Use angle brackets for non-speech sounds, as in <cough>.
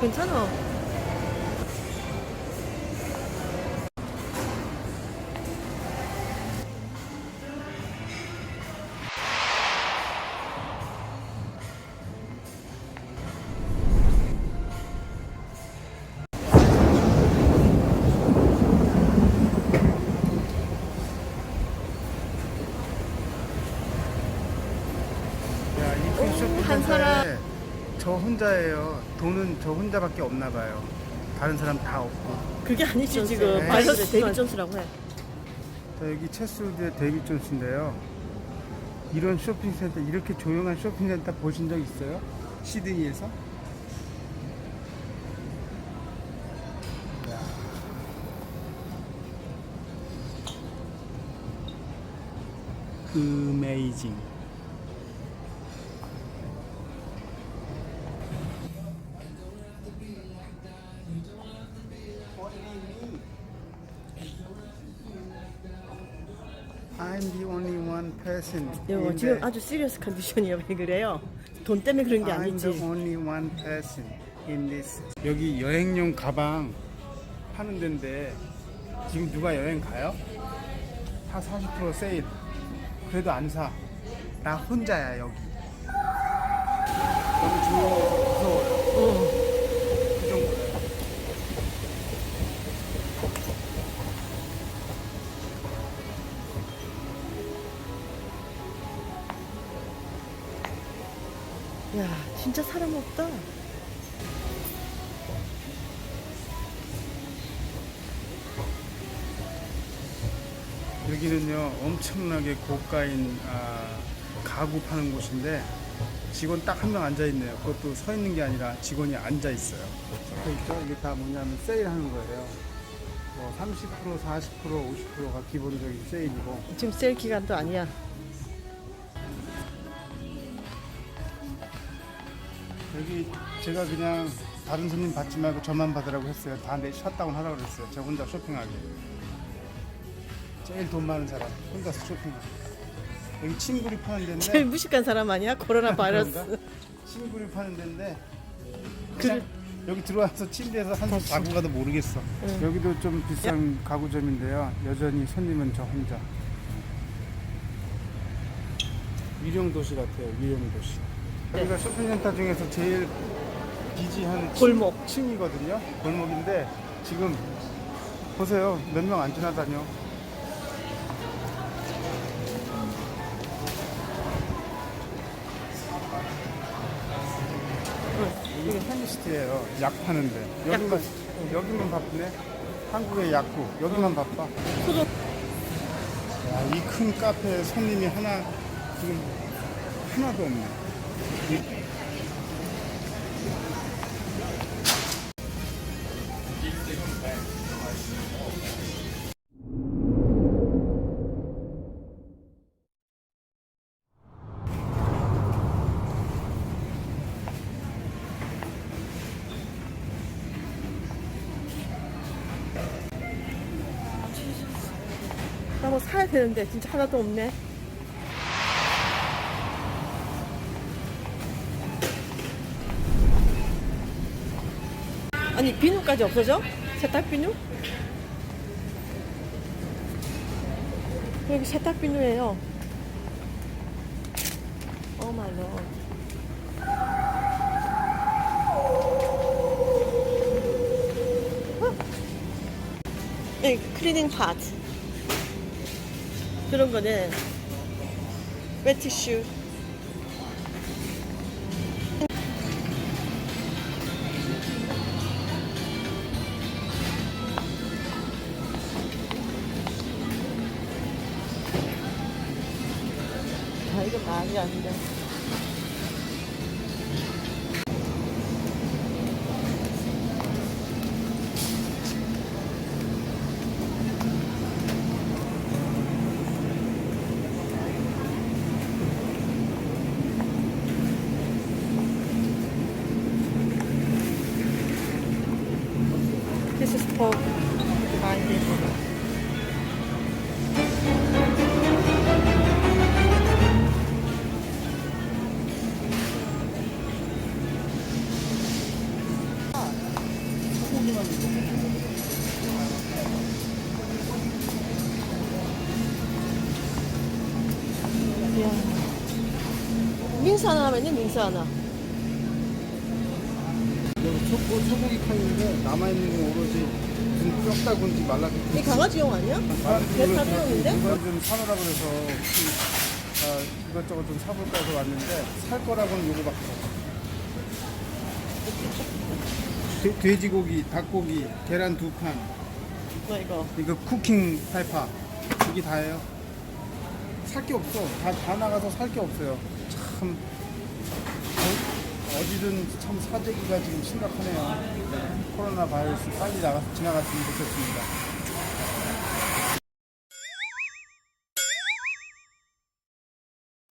괜찮아. 저 혼자예요. 돈은 저 혼자밖에 없나 봐요. 다른 사람 다 없고. 그게 아니지 존스. 지금. 네. 바이러스 데이비 존스라고 해. 자, 여기 체스우드의 데이비 존스인데요. 이런 쇼핑센터, 이렇게 조용한 쇼핑센터 보신 적 있어요? 시드니에서? 야. 어 I'm the only one person. 여보 in 지금 the- 아주 시리어스 컨디션이에요. 왜 그래요? 돈 때문에 그런 게 I'm 아니지. the only one person in this. 여기 여행용 가방 파는 데인데 지금 누가 여행 가요? 다 40% 세일. 그래도 안 사. 나 혼자야 여기. 야 진짜 사람 없다. 여기는요 엄청나게 고가인 아, 가구 파는 곳인데 직원 딱 한 명 앉아 있네요. 그것도 서 있는 게 아니라 직원이 앉아 있어요. 적혀 있죠? 이게 다 뭐냐면 세일하는 거예요. 뭐 30%, 40%, 50%가 기본적인 세일이고 지금 세일 기간도 아니야. 여기 제가 그냥 다른 손님 받지 말고 저만 받으라고 했어요. 다내 샷다운 하라고 그랬어요. 저 혼자 쇼핑하게. 제일 돈 많은 사람 혼자서 쇼핑하게. 여기 침구리 파는 데인데 제일 무식한 사람 아니야? 코로나 <laughs> 바이러스. 침구리 파는 데인데 그- 여기 들어와서 침대에서 한숨 자고 가도 모르겠어. 여기도 좀 비싼 가구점인데요. 여전히 손님은 저 혼자. 유령 도시 같아요. 유령 도시. 네. 여기가 쇼핑센터 중에서 제일 비지한 골목. 층, 이거든요 골목인데 지금 보세요. 몇 명 안 지나다녀. 여기 햄리스트예요. 약 파는데 여기만 여기만 바쁘네. 한국의 약국 여기만 바빠. 소주 이 큰 카페에 손님이 하나 지금 하나도 없네. 이- 나뭐 사야 되는데 진짜 하나도 없네. 아니 비누까지 없어져? 세탁 비누? 여기 세탁 비누예요. 오 마이 갓. 이 클리닝 파트. 그런 거는 웨티슈. 이거 말이 안 돼. Is for blind 민수 하나 하면요, 민수 하나. 초코, 소고기 칸인데 남아있는 건 오로지 군- 썩다 군지 말라 이 강아지용 아니야? 아, 베타비용인데? 이걸 좀 사느라 그래서 아, 이것저것 좀 사볼까 해서 왔는데 살 거라고는 요거밖에 없어 돼 지고기, 닭고기, 계란 두 칸, 뭐 이거. 이거 쿠킹 팔파 이게 다예요. 살 게 없어. 다, 다 나가서 살 게 없어요. 참 어, 어디든 참 사재기가 지금 심각하네요. 코로나 바이러스 빨리 나가 지나갔으면 좋겠습니다.